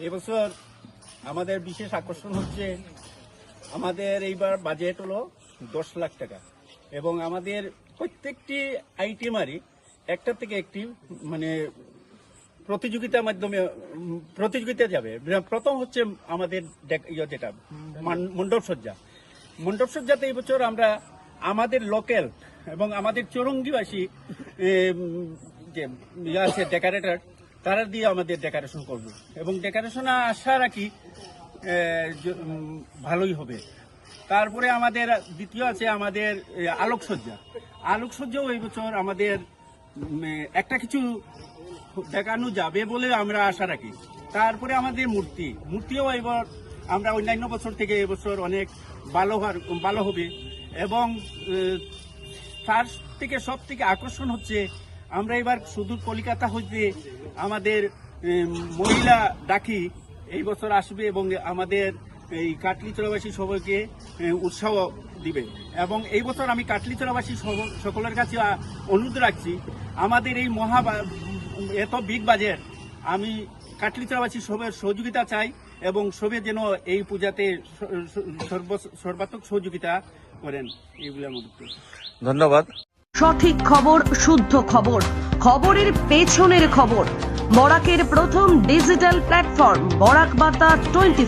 এবছর আমাদের বিশেষ আকর্ষণ হচ্ছে, আমাদের এইবার বাজেট হলো দশ লাখ টাকা। এবং আমাদের প্রত্যেকটি আইটেমারই একটা থেকে একটি মানে প্রতিযোগিতার মাধ্যমে প্রতিযোগিতা যাবে। প্রথম হচ্ছে আমাদের ইয়ে যেটা, মান- মণ্ডপ সজ্জা। মণ্ডপ সজ্জাতে এই বছর আমরা আমাদের লোকাল এবং আমাদের চৌরঙ্গিবাসী যে ইয়ে আছে ডেকারেটর তারা দিয়ে আমাদের ডেকারেশন করব। এবং ডেকারেশন আশা রাখি ভালোই হবে। তারপরে আমাদের দ্বিতীয় আছে আমাদের আলোকসজ্জা। আলোকসজ্জাও এই বছর আমাদের একটা কিছু দেখানো যাবে বলে আমরা আশা রাখি। তারপরে আমাদের মূর্তি। মূর্তিও এবার আমরা অন্যান্য বছর থেকে এবছর অনেক ভালো হওয়ার- ভালো হবে। এবং তার থেকে সব থেকে আকর্ষণ হচ্ছে আমরা এবার সুদূর কলিকাতা হইতে আমাদের মহিলা ডাকি এই বছর আসবে এবং আমাদের এই কাটলি কাটলিচড়াবাসী সবাইকে উৎসাহ দিবে। এবং এই বছর আমি কাটলিচড়াবাসী সব- সকলের কাছে অনুরোধ রাখছি, আমাদের এই মহা এত বিগ বাজেট, আমি কাটলি কাটলিচড়াবাসী সবের সহযোগিতা চাই এবং সবে যেন এই পূজাতে সর্বাত্মক সহযোগিতা করেন এইগুলো আমার ধন্যবাদ। সঠিক খবর শুদ্ধ খবর খবরের পেছনের খবর। বরাকের প্রথম ডিজিটাল প্ল্যাটফর্ম বরাক বার্তা টোয়েন্টি